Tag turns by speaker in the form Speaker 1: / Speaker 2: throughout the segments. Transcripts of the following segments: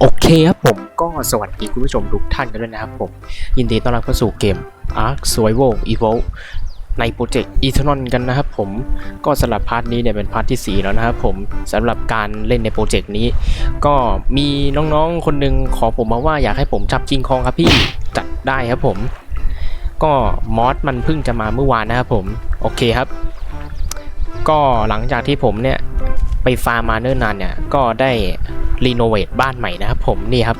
Speaker 1: โอเคครับผมก็สวัสดีคุณผู้ชมทุกท่านกันด้วยนะครับผม ยินดีต้อนรับเข้าสู่เกม Ark Survival Evolve ในโปรเจกต์ Eternal กันนะครับผมก็สำหรับพาร์ทนี้เนี่ยเป็นพาร์ทที่ 4 แล้วนะครับผมสำหรับการเล่นในโปรเจกต์นี้ ก็มีน้องๆคนหนึงขอผมมาว่าอยากให้ผมจับกิงคองครับพี่จัดได้ครับผม ก็มอสมันเพิ่งจะมาเมื่อวานนะครับผม โอเคครับ ก็หลังจากที่ผมเนี่ย ไปฟาร์มมาเนิ่นนานเนี่ย ก็ได้รีโนเวทบ้านใหม่นะครับผมนี่ครับ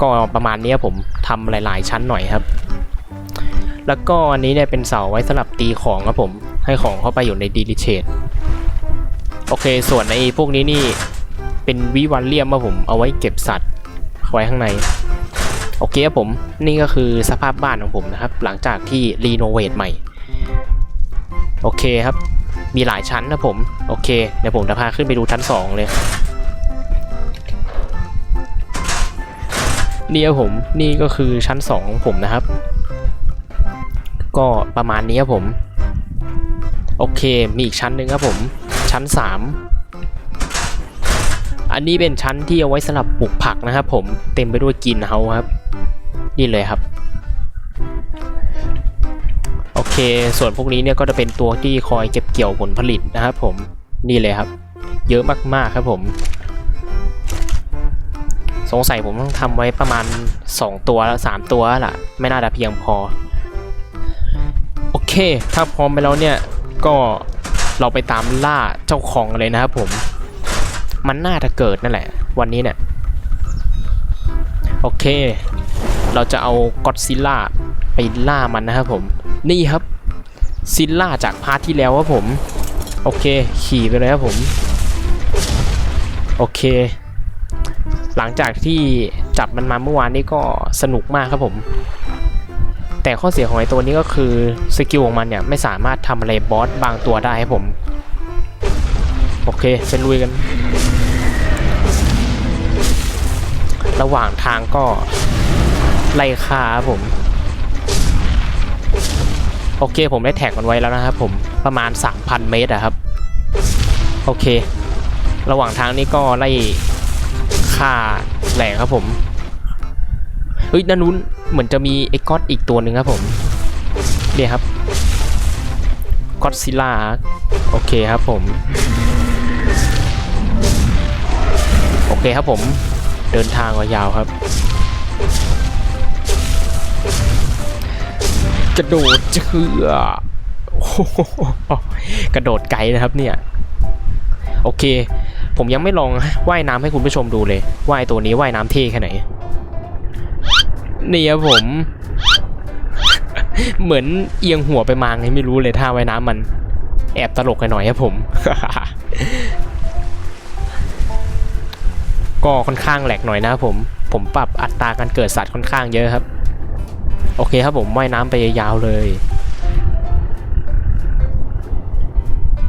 Speaker 1: ก็ประมาณนี้ครับผมทำหลาย ๆ ชั้นหน่อยครับ แล้วก็อันนี้เนี่ยเป็นเสาไว้สำหรับตีของครับผมให้ของเข้าไปอยู่ในดีลิเชตโอเค ส่วนในพวกนี้นี่เป็นวิวันเลียมครับผมเอาไว้เก็บสัตว์ไว้ข้างในโอเคครับผมนี่ก็คือสภาพบ้านของผมนะครับ หลังจากที่รีโนเวทใหม่ โอเคครับ มีหลายชั้นนะผม โอเค เดี๋ยวผมจะพาขึ้นไปดูชั้น 2 เลยนี่ครับผมนี่ก็คือชั้น 2 ของผมนะครับ ก็ประมาณนี้ครับผม โอเค มีอีกชั้นหนึ่งครับผม ชั้น 3 อันนี้เป็นชั้นที่เอาไว้สำหรับปลูกผักนะครับผมเต็มไปด้วยกินเฮาครับ นี่เลยครับ เคส่วนพวกนี้เนี่ยก็จะเป็นตัวที่คอยเก็บเกี่ยวผลผลิตนะครับผมนี่เลยครับ เยอะมากๆครับผม สงสัยผมต้องทำไว้ประมาณ 2 ตัวแล้ว3ตัวล่ะ ไม่น่าจะเพียงพอ โอเค ถ้าพร้อมไปแล้วเนี่ยก็เราไปตามล่าเจ้าของเลยนะครับผม มันน่าจะเกิดนั่นแหละ วันนี้เนี่ยโอเค เราจะเอาก็อดซิลล่าไปล่ามันนะครับผม นี่ครับซิลล่าจากพาร์ทที่แล้วครับผม โอเค ขี่ไปเลยครับผม โอเค หลังจากที่จับมันมาเมื่อวานนี้ก็สนุกมากครับผม แต่ข้อเสียของไอตัวนี้ก็คือสกิลของมันเนี่ยไม่สามารถทำอะไรบอสบางตัวได้ครับผม โอเคเป็นลุยกัน ระหว่างทางก็ไล่ฆ่าครับผม โอเคผมได้แท็กมันไว้แล้วนะครับผมประมาณ 3,000 เมตรอะครับ โอเค ระหว่างทางนี้ก็ไล่ฆ่าแหลกครับผมเฮ้ยด้านนู้นเหมือนจะมีไอ้ก๊อตอีกตัวหนึ่งครับผมเนี่ยครับก๊อตซิล่าโอเคครับผม โอเคครับผมเดินทางมายาวครับ กระโดดเชือโอ้โหกระโดดไกลนะครับเนี่ย โอเค ผมยังไม่ลองว่ายน้ำให้คุณผู้ชมดูเลยว่าไอ้ตัวนี้ว่ายน้ำเท่แค่ไหนนี่ครับผม เหมือนเอียงหัวไปมาไงไม่รู้เลยท่าว่ายน้ำมัน แอบตลกหน่อยครับผม ก็ค่อนข้างแหลกหน่อยนะครับผม ผมปรับอัตราการเกิดสัตว์ค่อนข้างเยอะครับ โอเคครับผมว่ายน้ำไปยาวๆเลย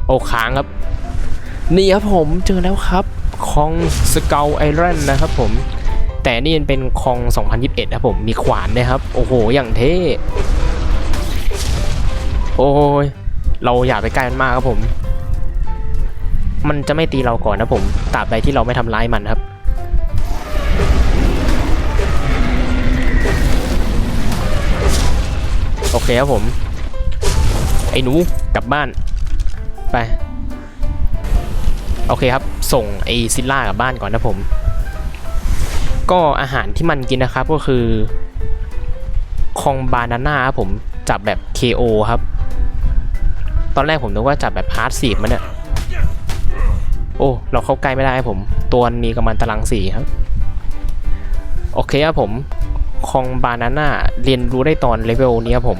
Speaker 1: โอ้ค้างครับ นี่ครับผมเจอแล้วครับคองสเกลไอรอนนะครับผม แต่นี่มันเป็นคอง 2021ครับผม มีขวานนะครับ โอ้โห อย่างเท่ โอ้ย เราอย่าไปใกล้มันมากครับผม มันจะไม่ตีเราก่อนนะผมตราบใดที่เราไม่ทำร้ายมันครับ เคครับผม ไอ้หนูกลับบ้านไป โอเคครับ ส่งไอ้ซิลล่ากลับบ้านก่อนนะผม ก็อาหารที่มันกินนะครับก็คือ คองบานาน่าครับผมจับแบบ KO ครับ ตอนแรกผมนึกว่าจับแบบพาร์ทสีมันเนี่ย โอ้ เราเข้าใกล้ไม่ได้ผม ตัวมีกำมันตารางสีครับ โอเคครับผม คองบานาน่าเรียนรู้ได้ตอนเลเวลนี้ครับผม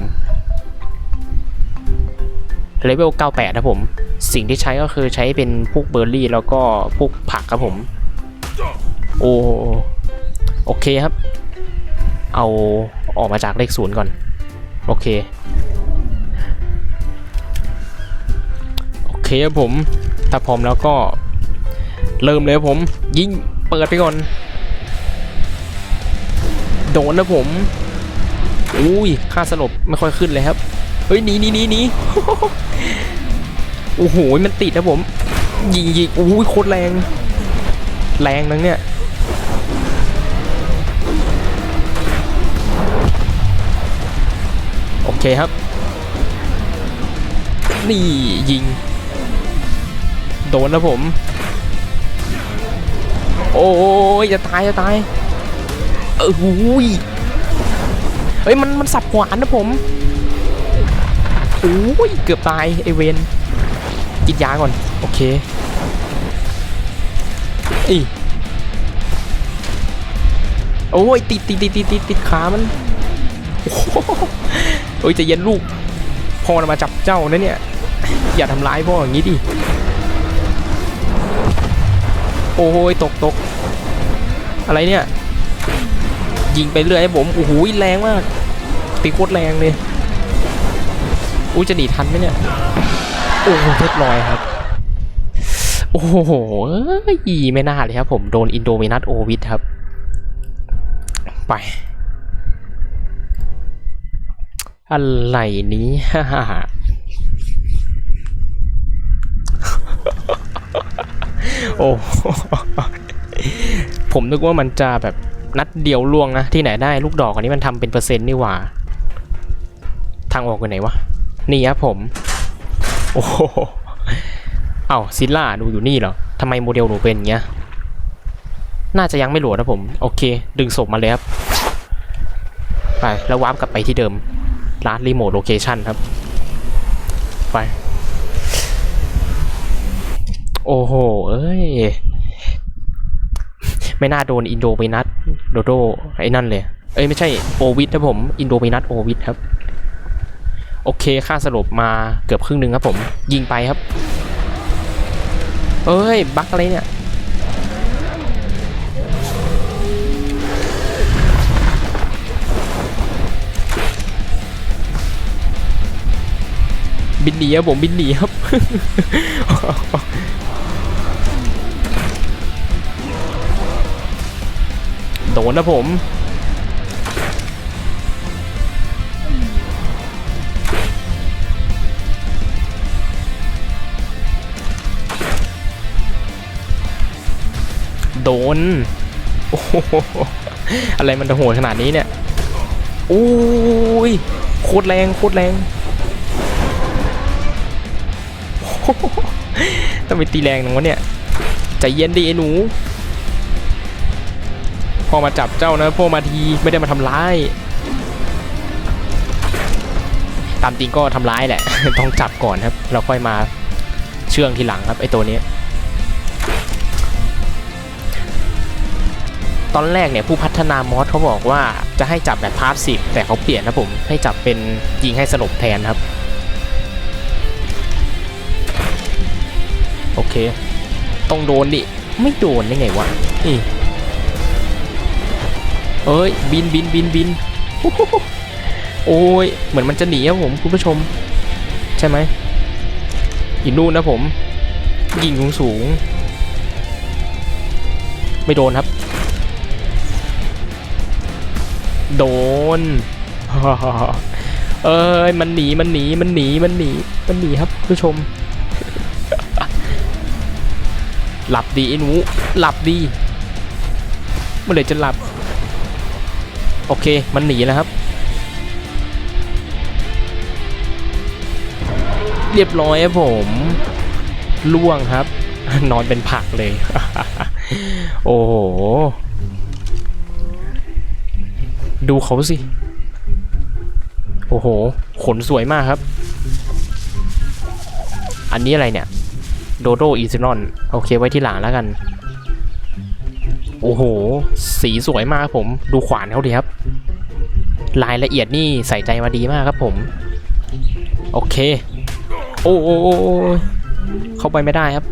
Speaker 1: เลเวล 98 ครับผม สิ่งที่ใช้ก็คือใช้เป็นพวกเบอร์รี่ แล้วก็พวกผักครับผม โอ้โอเคครับ เอาออกมาจากเลขศูนย์ก่อน โอเค โอเคครับผม ถ้าพร้อมแล้วก็เริ่มเลยครับผม ยิงเปิดไปก่อน โดนนะผมอุ้ยค่าสลบไม่ค่อยขึ้นเลยครับ เฮ้ยหนีหนีหนีหนีโอ้โหมันติดนะผมยิงยิงอุ้ยโคตรแรง แรงนังเนี่ยโอเคครับ นี่ยิง โดนนะผม โอ้ยจะตายจะตาย เออหูยเฮ้ยมันมันสับขวานนะผมโอ้ยเกือบตายไอเวนกินยาก่อน โอเคอีโอ้ยติดติดติดติดติดติดขามันโอ้ยจะเย็นลูกพ่อมาจับเจ้านะเนี่ย อย่าทำร้ายพ่ออย่างนี้ดิ โอ้ยตกตกอะไรเนี่ย ยิงไปเรื่อยให้ผมโอ้โหแรงมากตีโคตรแรงเลยอุ้ยจะหนีทันไหมเนี่ยโอ้โหเรียบร้อยครับ โอ้โหเอ้ยไม่น่าเลยครับผมโดนอินโดมินัสโอวิทครับ ไป อะไรนี้ฮ่าโอ้ผมนึกว่ามันจะแบบ นัดเดียวล่วงนะ ที่ไหนได้ลูกดอกอันนี้มันทำเป็นเปอร์เซ็นต์นี่หว่า ทางออกอยู่ไหนวะ นี่ครับผม โอ้โหเอ้าซิลล่าดูอยู่นี่เหรอทำไมโมเดลหนูเป็นอย่างเงี้ย น่าจะยังไม่หลดนะผม โอเค ดึงศพมาเลยครับ ไป แล้ววาร์ปกลับไปที่เดิม ร้านรีโมทโลเคชันครับ ไป โอ้โห เอ้ย ไม่น่าโดนอินโดมินัสโดโดไอ้นั่นเลย เอ้ยไม่ใช่โอวิทนะผม อินโดมินัสโอวิทครับ โอเคค่าสรุปมาเกือบครึ่งหนึ่งครับผม ยิงไปครับ เอ้ย บั๊กอะไรเนี่ยบินหนีครับผมบินหนีครับ โดนนะผม โดน โอ้โหอะไรมันจะโหดขนาดนี้เนี่ยโอ้ยโคตรแรงโคตรแรงทำไมตีแรงหนังวะเนี่ย ใจเย็นดิไอ้หนู พอมาจับเจ้านะพวกมาทีไม่ได้มาทำร้าย ตามจริงก็ทำร้ายแหละ ต้องจับก่อนครับ เราค่อยมาเชื่องทีหลังครับไอ้ตัวนี้ตอนแรกเนี่ยผู้พัฒนามอสเขาบอกว่าจะให้จับแบบพาร์ทสิบแต่เขาเปลี่ยนนะผมให้จับเป็นยิงให้สลบแทนครับ โอเค ต้องโดนดิ ไม่โดนได้ไงวะนี่ เอ้ยบินบินบินบินโอ้โหโอ้ยเหมือนมันจะหนีครับผมคุณผู้ชม ใช่ไหมอีนู่นนะผมยิงสูงสูง ไม่โดนครับ โดนเอ้ยมันหนีมันหนีมันหนีมันหนีมันหนีครับคุณผู้ชม หลับดีไอ้หนูหลับดีเมื่อไหร่จะหลับ โอเค มันหนีแล้วครับ เรียบร้อยครับผมล่วงครับ นอนเป็นผักเลย โอ้โห ดูเขาสิ โอ้โห ขนสวยมากครับ อันนี้อะไรเนี่ย โดโดอีซินอน โอเคไว้ที่หลังแล้วกัน อ้โห สีสวยมากครับผม ดูขวานเขาดีครับ รายละเอียดนี่ใส่ใจมาดีมากครับผม โอเค โอ้โอ้โอโอเข้าไปไม่ได้ครับ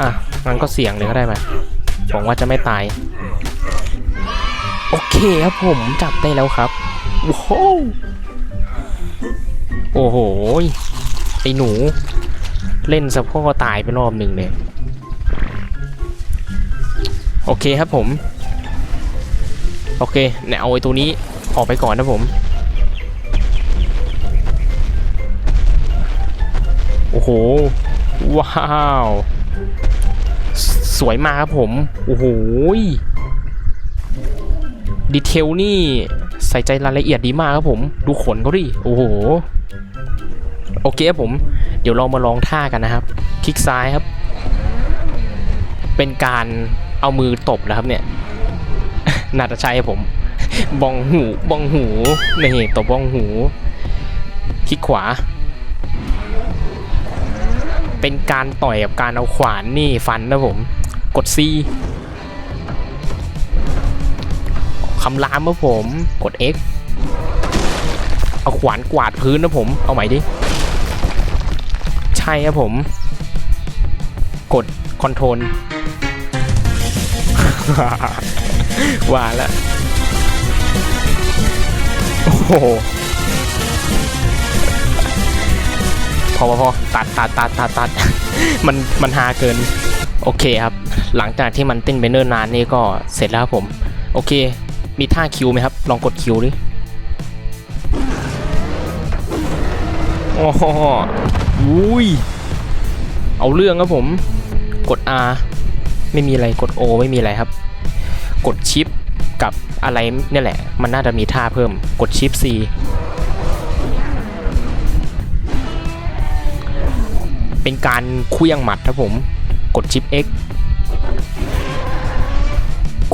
Speaker 1: อะ งั้นก็เสี่ยงเลยก็ได้ไหมหวังว่าจะไม่ตาย โอเคครับผมจับได้แล้วครับโอ้โหโอ้โห ไอหนู เล่นสะพ่อตายไปรอบหนึ่งเลย โอเคครับผม โอเคเนี่ยเอาไอ้ตัวนี้ออกไปก่อนนะผม โอ้โห ว้าวสสวยมากครับผม โอ้โหดีเทลนี่ใส่ใจรายละเอียดดีมากครับผม ดูขนเขาดิ โอ้โห โอเคครับผม เดี๋ยวเรามาลองท่ากันนะครับ คลิกซ้ายครับ เป็นการ เอามือตบนะครับเนี่ยนาจะใช่ครับผม บองหูบองหูนี่ตบบองหูคลิกขวา เป็นการต่อยกับการเอาขวานนี่ฟันนะผม กด C คำรามครับผมกด X เอาขวานกวาดพื้นนะผม เอาใหม่ดิ ใช่ครับผม กดคอนโทรล หวาแล้วโอ้โห พอพอตัดตัดตัดตัดตัดมันมันฮาเกิน โอเคครับ หลังจากที่มันเต้นไปเนิ่นนานนี่ก็เสร็จแล้วครับผม โอเค มีท่าคิวไหมครับ ลองกดคิวดิโอ้โหอุ้ย เอาเรื่องครับผม กด R ไม่มีอะไร กด O ไม่มีอะไรครับ กดชิปกับอะไรเนี่ยแหละ มันน่าจะมีท่าเพิ่มกดชิป C เป็นการคลื่องหมัดครับผม กดชิป X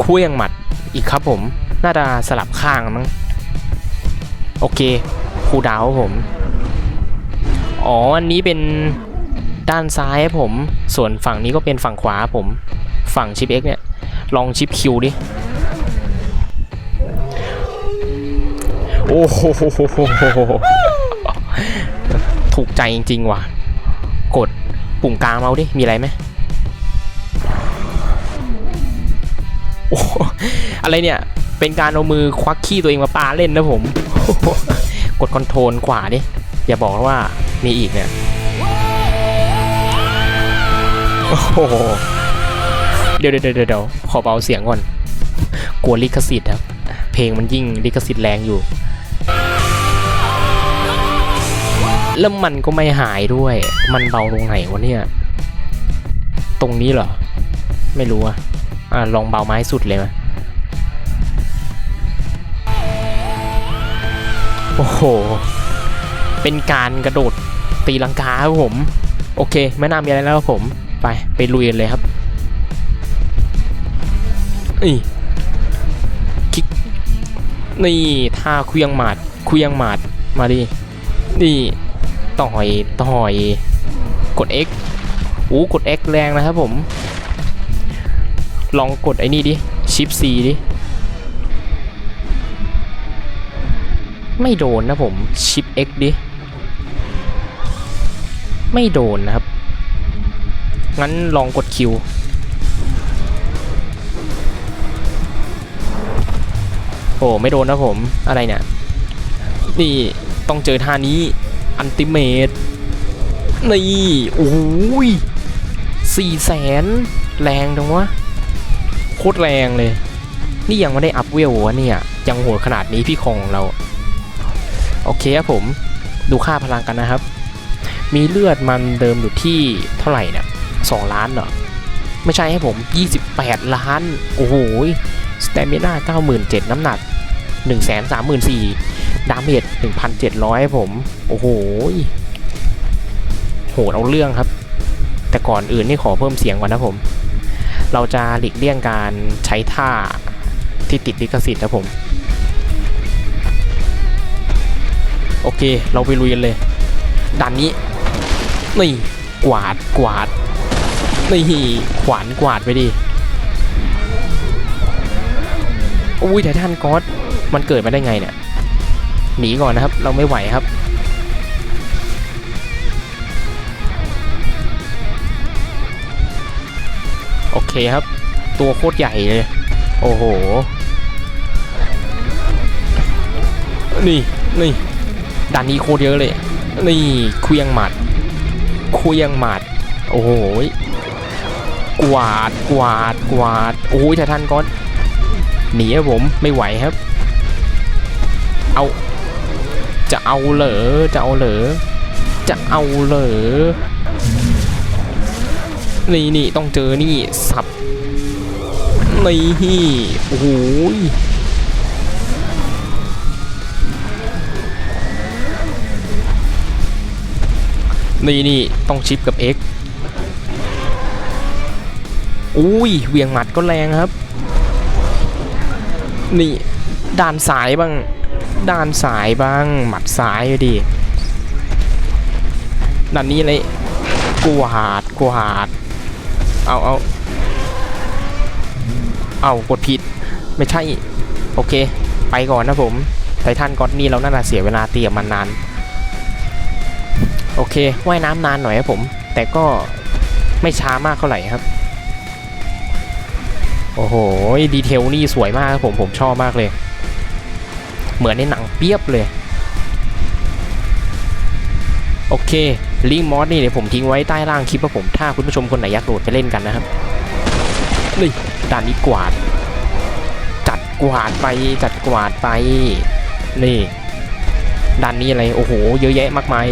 Speaker 1: คลื่องหมัดอีกครับผม น่าจะสลับข้างมั้ง โอเคคูดาวผม อ๋อ อันนี้เป็นด้านซ้ายผม ส่วนฝั่งนี้ก็เป็นฝั่งขวาผม ฝั่งชิป X เนี่ย ลองชิป Q ดิ โอ้โหถูกใจจริง ๆ ว่ะ กดปุ่มกลางเมาดิ มีอะไรไหมโอ้โหอะไรเนี่ย เป็นการเอามือควักขี้ตัวเองมาปาเล่นนะผม กดคอนโทรลขวาดิ อย่าบอกว่ามีอีกเนี่ย โอ้โห ดี๋ยวเดี๋ยวเดี๋ยวขอเบาเสียงก่อน กลัวลิขสิทธิ์ครับ เพลงมันยิ่งลิขสิทธิ์แรงอยู่ แล้วมันก็ไม่หายด้วย มันเบาตรงไหนวะเนี่ย ตรงนี้เหรอ ไม่รู้อะอะลองเบาไม้สุดเลยไหมโอ้โห เป็นการกระโดดตีลังกาครับผม โอเค ไม่น่ามีอะไรแล้วครับผม ไป ไปลุยกันเลยครับ นี่คิกนี่ท่าเคลียงหมาดเคลียงหมาดมาดินี่ต่อยต่อยกด X อู้กด X แรงนะครับผม ลองกดไอ้นี่ดิชิป C ดิไม่โดนนะผมชิป X ดิไม่โดนนะครับ งั้นลองกด Q โอ้ไม่โดนนะผมอะไรเนี่ย นี่ต้องเจอท่านี้อันติเมตนี่โอ้ยสี่แสนแรงจังวะโคตรแรงเลย นี่ยังไม่ได้อัพเวลวะเนี่ย ยังโหดขนาดนี้พี่คงเรา โอเคครับผมดูค่าพลังกันนะครับ มีเลือดมันเดิมอยู่ที่เท่าไหร่เนี่ยสองล้านเหรอ ไม่ใช่ให้ผม 28 ล้าน โอ้โห สเตมิน่า97,000 น้ำหนัก 134,000 ดาเมจ 1,700ให้ผม โอ้โห โหดเอาเรื่องครับ แต่ก่อนอื่นนี่ขอเพิ่มเสียงก่อนนะผม เราจะหลีกเลี่ยงการใช้ท่าที่ติดลิขสิทธิ์นะผม โอเค เราไปลุยกันเลยดันนี้ นี่ กวาด กวาด นี่ ขวาน กวาดไปดิ อุ้ยไททันก๊อตมันเกิดมาได้ไงเนี่ย หนีก่อนนะครับ เราไม่ไหวครับ โอเคครับ ตัวโคตรใหญ่เลย โอ้โห นี่นี่ดันนี้โคตรเยอะเลย นี่เคลียงหมัดเคลียงหมัด โอ้โหกวาดกวาดกวาด โอ้ยไททันก๊อต หนีผมไม่ไหวครับ เอา จะเอาเหรอจะเอาเหรอจะเอาเหรอนี่นี่ต้องเจอนี่สับนี่ฮี่โอ้โหนี่นี่ต้องชิปกับ X อุ้ยเวียงหมัดก็แรงครับ นี่ด้านสายบ้างด้านสายบ้าง หมัดซ้ายดิด้านนี้เลยกวาดกวาดเอาเอาเอากดผิดไม่ใช่ โอเค ไปก่อนนะผมไททันก็อดนี่เราน่าจะเสียเวลาเตรียมมันนาน โอเคว่ายน้ำนานหน่อยครับผม แต่ก็ไม่ช้ามากเท่าไหร่ครับ โอ้โห ดีเทลนี่สวยมากครับผม ผมชอบมากเลย เหมือนในหนังเปียบเลย โอเค ลิงมอสนี่เดี๋ยวผมทิ้งไว้ใต้ล่างคลิปว่าผม ถ้าคุณผู้ชมคนไหนอยากโหลดไปเล่นกันนะครับ นี่ด่านนี้กวาด จัดกวาดไปจัดกวาดไป นี่ด่านนี้อะไร โอ้โห เยอะแยะมากมาย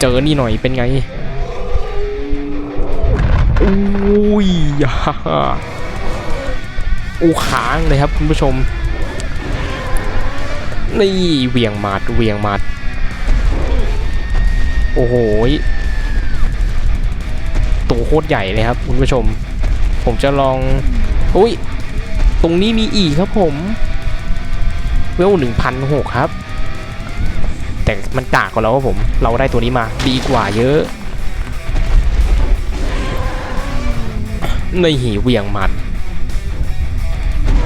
Speaker 1: เจอนี่หน่อยเป็นไงอุ้ยยา อูค้างเลยครับคุณผู้ชม นี่เหวียงหมัดเหวียงหมัด โอ้โหตัวโคตรใหญ่เลยครับคุณผู้ชม ผมจะลองอุ้ย ตรงนี้มีอีกครับผมเวลหนึ่งพันหกครับ แต่มันกากกว่าเราครับผม เราได้ตัวนี้มาดีกว่าเยอะในหีเหวียงมัด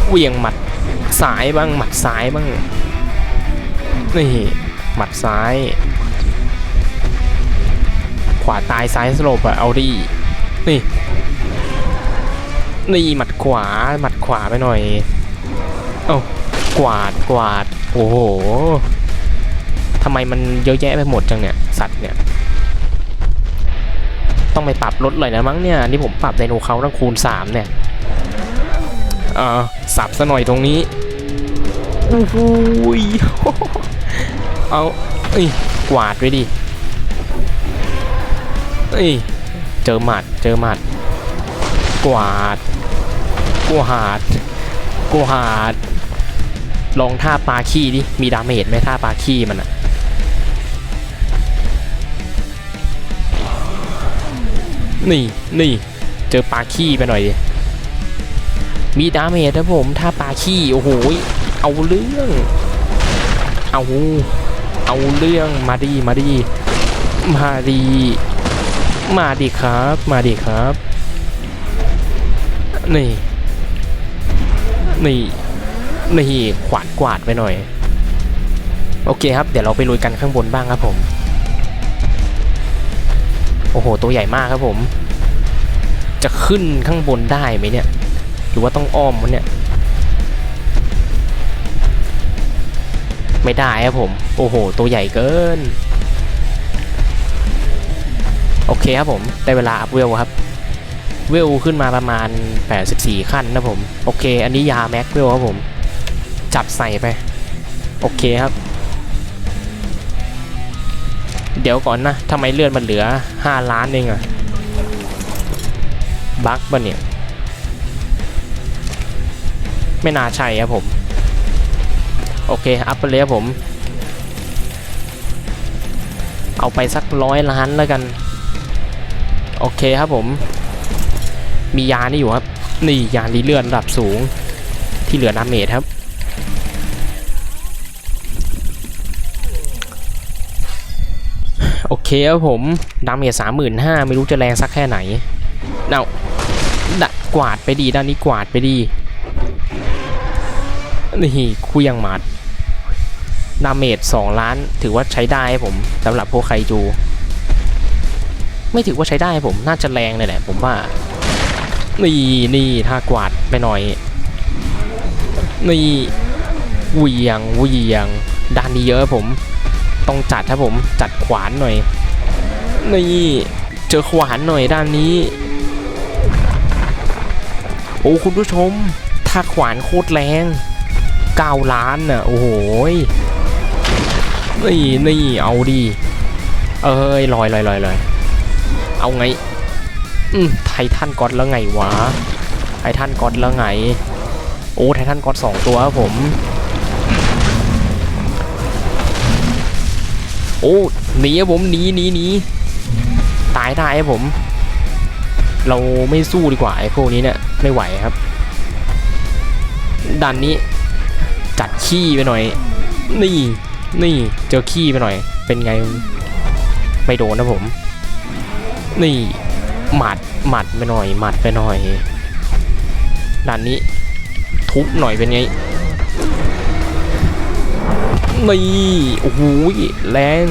Speaker 1: เวียงหมัดสายบ้างหมัดซ้ายบ้าง นี่หมัดซ้าย ขวาตายซ้ายสลบอะเอาดินี่ นี่หมัดขวาหมัดขวาไปหน่อย เอ้ากวาดกวาด โอ้โหทำไมมันเยอะแยะไปหมดจังเนี่ย สัตว์เนี่ย ต้องไปปรับลดเลยนะมั้งเนี่ย นี่ผมปรับไดโนเขาตั้งคูณ3เนี่ย ออสับซะหน่อยตรงนี้โอ้โหยเอาเอ้ยกวาดไว้ดิเอ้ยเจอหมัดเจอหมัด กวาด กวาด กวาด ลองท่าปลาขี้ดิ มีดาเมจไหมท่าปลาขี้มันอะนี่นี่เจอปลาขี้ไปหน่อยดิ มีดาเมจนะผมท่าปลาขี้ โอ้โห เอาเรื่อง เอา เอาเรื่องมาดีมาดี มาดี มาดีครับ มาดีครับ นี่ นี่ นี่ขวานกวาดไปหน่อย โอเคครับ เดี๋ยวเราไปลุยกันข้างบนบ้างครับผม โอ้โห ตัวใหญ่มากครับผม จะขึ้นข้างบนได้ไหมเนี่ย รือว่าต้องอ้อมวะเนี่ย ไม่ได้ครับผม โอ้โห ตัวใหญ่เกิน โอเคครับผมได้เวลาอัพเวลครับ เวลขึ้นมาประมาณ 84 ขั้นนะผม โอเค อันนี้ยาแม็กเวลครับผม จับใส่ไป โอเคครับ เดี๋ยวก่อนนะทำไมเลือดมันเหลือ 5 ล้านเองอะบั๊กปะเนี่ย ไม่น่าใช่ครับผม โอเค อัพไปเลยครับผม เอาไปสักร้อยล้านแล้วกัน โอเคครับผม มียานี่อยู่ครับ นี่ยาลีเลื่อนระดับสูง ที่เหลือดาเมจครับ โอเคครับผมดาเมจสามหมื่นห้าไม่รู้จะแรงสักแค่ไหน เนาดัดกวาดไปดีด้านนี้กวาดไปดี นี่คุยังหมัดดาเมจ2ล้าน ถือว่าใช้ได้ผมสำหรับพวกไคจู ไม่ถือว่าใช้ได้ผมน่าจะแรงเลยแหละ ผมว่า นี่นี่ถ้ากวาดไปหน่อย นี่เวียงเวียงด้านนี้เยอะผม ต้องจัดครับผมจัดขวานหน่อย นี่เจอขวานหน่อยด้านนี้ โอ้คุณผู้ชม ถ้าขวานโคตรแรง 9 ล้านน่ะ โอ้โหนี่นี่เอาดี เอ้ยลอยลอยลอยลอยเอาไง อืมไททันก็อดแล้วไงวะ ไททันก็อดแล้วไง โอ้ไททันก็อดสองตัวครับผม โอ้หนีครับผมหนีหนีหนีตายได้ครับผม เราไม่สู้ดีกว่าไอ้พวกนี้เนี่ยไม่ไหวครับดันนี้ ขี้ไปหน่อย นี่ นี่ เจอขี้ไปหน่อย เป็นไง ไม่โดนนะผม นี่ หมัด หมัดไปหน่อย หมัดไปหน่อยด้านนี้ ทุบหน่อยเป็นไง นี่ โอ้โห แรง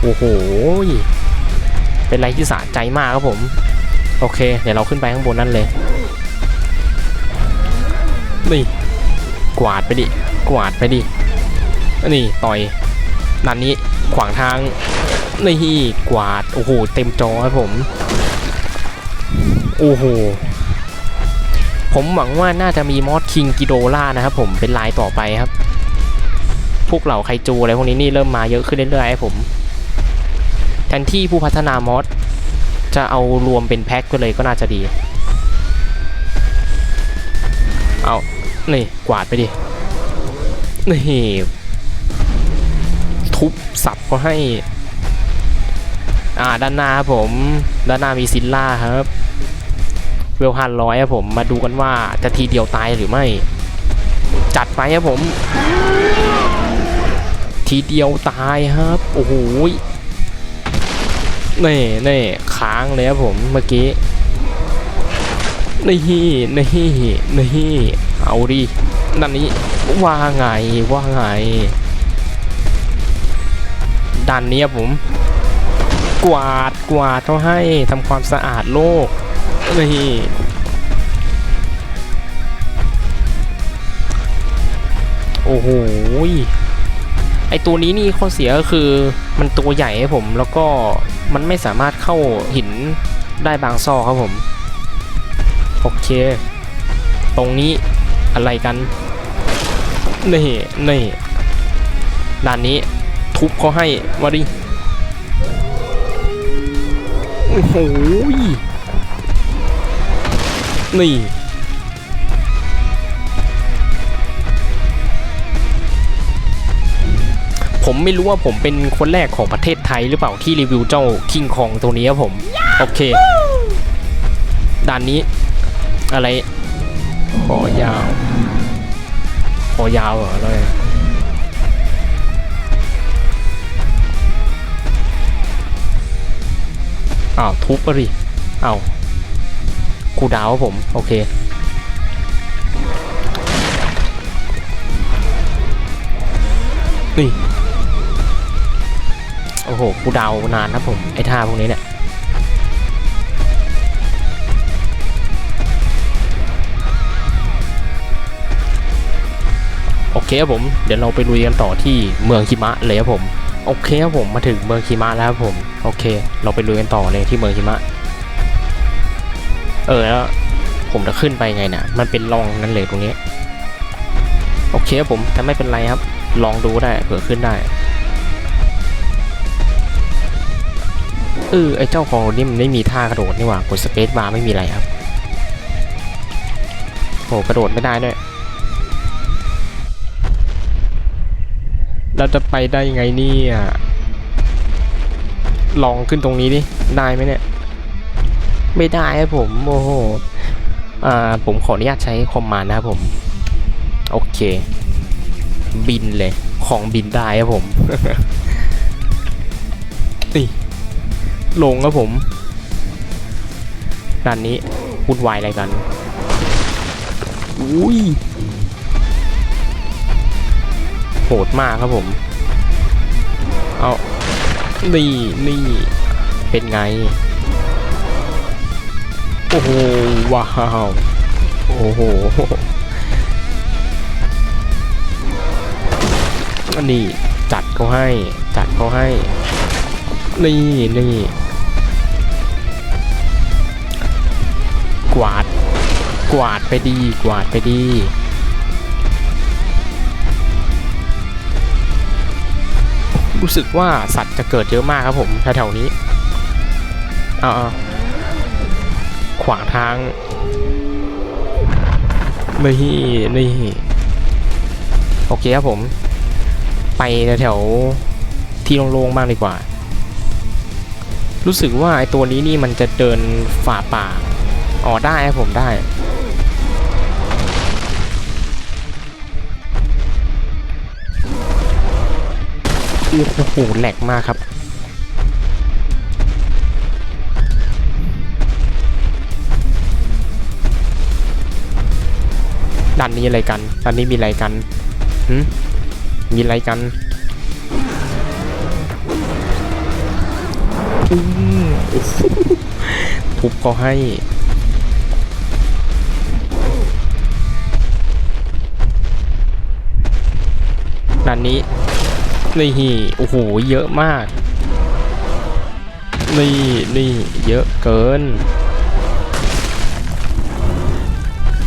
Speaker 1: โอ้โห เป็นอะไรที่สะใจมากครับผม โอเค เดี๋ยวเราขึ้นไปข้างบนนั่นเลย นี่ กวาดไปดิ กวาดไปดิ นี่ต่อยนันนี้ขวางทาง นี่กวาด โอ้โห เต็มจอครับผม โอ้โห ผมหวังว่าน่าจะมีมอสคิงกิโดล่านะครับผม เป็นลายต่อไปครับ พวกเหล่าไคจูอะไรพวกนี้นี่เริ่มมาเยอะขึ้นเรื่อยๆครับผม แทนที่ผู้พัฒนามอสจะเอารวมเป็นแพ็คไปเลยก็น่าจะดี เอา นี่กวาดไปดิ นี่ทุบสับก็ให้ อ่าด้านหน้าครับผม ด้านหน้ามีซิลล่าครับ เวลพันร้อยครับผม มาดูกันว่าจะทีเดียวตายหรือไม่ จัดไปครับผม ทีเดียวตายครับ โอ้โหนี่นี่ค้างเลยครับผมเมื่อกี้ นี่นี่นี่ เอาดินั่นนี้ว่าไงว่าไงด้านนี้ครับผม กวาดกวาดเขาให้ทำความสะอาดโลกนี่โอ้โหไอตัวนี้นี่ข้อเสียก็คือมันตัวใหญ่ครับผม แล้วก็มันไม่สามารถเข้าหินได้บางซอกครับผม โอเค ตรงนี้ อะไรกันนี่นี่ด้านนี้ทุบเขาให้มาดิโอ้โหยนี่ผมไม่รู้ว่าผมเป็นคนแรกของประเทศไทยหรือเปล่าที่รีวิวเจ้าคิงคองตัวนี้ครับผม โอเคด้านนี้ อะไรคอยาว คอยาวเหรออะไรอ้าวทุบปะดิอ้าวคูดาวผม โอเค นี่ โอ้โหคูดาวนานนะผม ไอ้ท่าพวกนี้เนี่ย เคครับผมเดี๋ยวเราไปลุยกันต่อที่เมืองหิมะเลยครับผมโอเคครับผมมาถึงเมืองหิมะแล้วครับผมโอเค เราไปลุยกันต่อเลยที่เมืองหิมะ เออแล้วผมจะขึ้นไปไงเนี่ยมันเป็นรองนั่นเลยตรงนี้โอเคครับผมแต่ไม่เป็นไรครับ ลองดูได้เผื่อขึ้นได้เออไอเจ้าของนี่มันไม่มีท่ากระโดดนี่หว่ากดสเปซบาร์ไม่มีอะไรครับโหกระโดดไม่ได้ด้วย เราจะไปได้ยังไงเนี่ยลองขึ้นตรงนี้ดิ ได้ไหมเนี่ย ไม่ได้ครับผม โอ้โห อ่า ผมขออนุญาตใช้คอมมานนะครับผม โอเค บินเลย ของบินได้ครับผม นี่ลงครับผมด้านนี้วุ่นวายอะไรกัน อุ้ย โหดมากครับผม เอานี่นี่เป็นไง โอ้โห ว้าว โอ้โหอันนี้จัดเขาให้ จัดเขาให้ นี่นี่กวาด กวาดไปดี กวาดไปดี รู้สึกว่าสัตว์จะเกิดเยอะมากครับผมแถวๆนี้อ่าขวางทางนี่นี่โอเคครับผม ไปแถวที่โล่งๆมากดีกว่า รู้สึกว่าไอตัวนี้นี่มันจะเดินฝ่าป่าอ๋อได้ครับผมได้ โอ้โหแหลกมากครับด้านนี้อะไรกันด้านนี้มีอะไรกันหืมมีอะไรกันอืมโอ้โหทุบก็ให้ด้านนี้ นี่โอ้โหเยอะมาก นี่นี่เยอะเกิน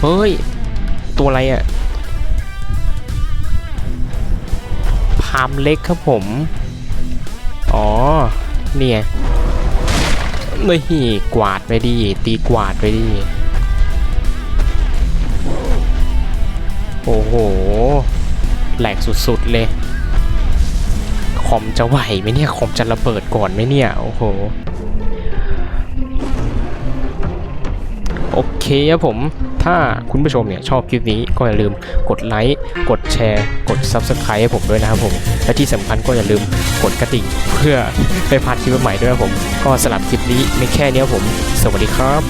Speaker 1: เฮ้ย ตัวอะไรอะ่ะพามเล็กครับผม อ๋อ เนี่ยนี่กวาดไปดิ ตีกวาดไปดิ โอ้โห แหลกสุดๆเลย อมจะไหวไหมเนี่ยคอมจะระเบิดก่อนไหมเนี่ย โอ้โห โอเคครับผม ถ้าคุณผู้ชมเนี่ยชอบคลิปนี้ก็อย่าลืมกดไลค์ กดแชร์ กด Subscribe ให้ผมด้วยนะครับผม และที่สำคัญก็อย่าลืมกดกระดิ่งเพื่อไปพลาดคลิปใหม่ด้วยครับผม ก็สำหรับคลิปนี้ไม่แค่นี้ครับผม สวัสดีครับ